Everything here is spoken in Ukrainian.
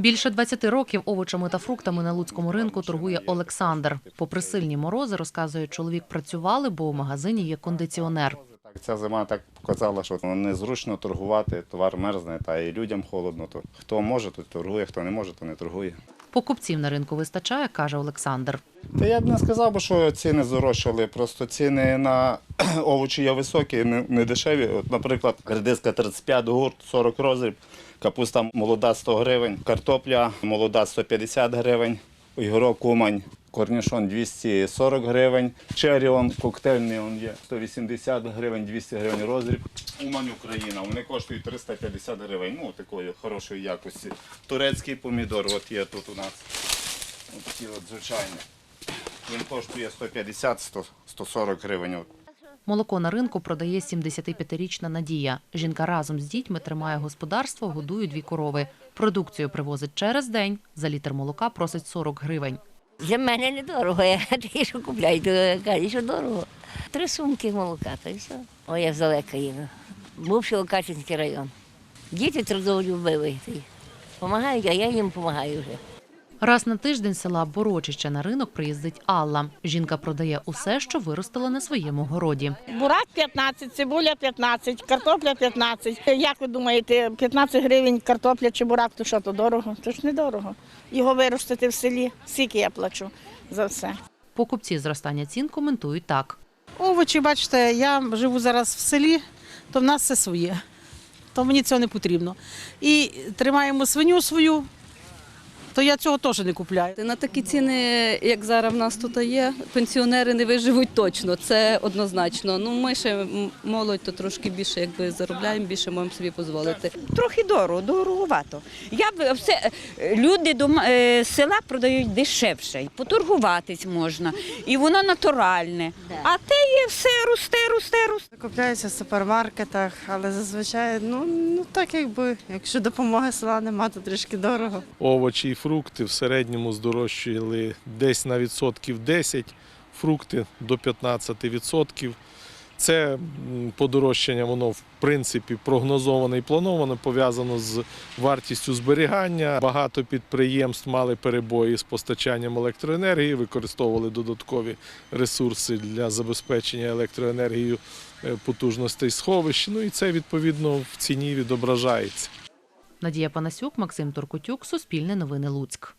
Більше 20 років овочами та фруктами на луцькому ринку торгує Олександр. Попри сильні морози, розказує, чоловік працювали, бо у магазині є кондиціонер. Ця зима так показала, що незручно торгувати, товар мерзне, та і людям холодно. То хто може, то торгує, хто не може, то не торгує. Покупців на ринку вистачає, каже Олександр. Та я б не сказав, що ціни здорожчали. Просто ціни на овочі є високі, не, не дешеві. От, наприклад, редиска 35, гурт 40 розріб, капуста молода 100 гривень, картопля молода 150 гривень, огірок кумань. Корнішон 240 гривень, черіон коктейльний он є 180 гривень, 200 гривень розріб. Умань Україна, вони коштують 350 гривень, ну такої хорошої якості. Турецький помідор, от є тут у нас. Ось от звичайні. Він коштує 150-140 гривень. Молоко на ринку продає 75-річна Надія. Жінка разом з дітьми тримає господарство, годує дві корови. Продукцію привозить через день. За літр молока просить 40 гривень. Для мене недорого. Я ті, що купляю, то кажуть, що дорого. Три сумки молока, та й все. О, я здалека їду. Бувши Локачинський район. Діти трудолюбиві. Помагають, а я їм допомагаю вже. Раз на тиждень села Борочище на ринок приїздить Алла. Жінка продає усе, що виростила на своєму городі. Бурак 15, цибуля 15, картопля 15. Як ви думаєте, 15 гривень картопля чи бурак, то що, то дорого? То ж недорого. Його виростити в селі, скільки я плачу за все. Покупці зростання цін коментують так. Овочі, бачите, я живу зараз в селі, то в нас все своє. То мені цього не потрібно. І тримаємо свиню свою, то я цього теж не купляю. На такі ціни, як зараз в нас тут є, пенсіонери не виживуть точно, це однозначно. Ну ми ще молодь то трошки більше якби заробляємо, більше можемо собі дозволити. Трохи дорого, дороговато. Я б все люди до е, села продають дешевше. Поторгуватись можна, і воно натуральне. А те є все росте, росте, росте. Купляюся в супермаркетах, але зазвичай, ну, ну так якби, якщо допомоги села нема, то трішки дорого. овочі фрукти в середньому здорожчали десь на відсотків 10, фрукти до 15%. Це подорожчання, воно в принципі прогнозоване і плановане, пов'язано з вартістю зберігання. Багато підприємств мали перебої з постачанням електроенергії, використовували додаткові ресурси для забезпечення електроенергією е, потужностей сховищ. Ну і це відповідно в ціні відображається. Надія Панасюк, Максим Туркутюк, Суспільне новини Луцьк.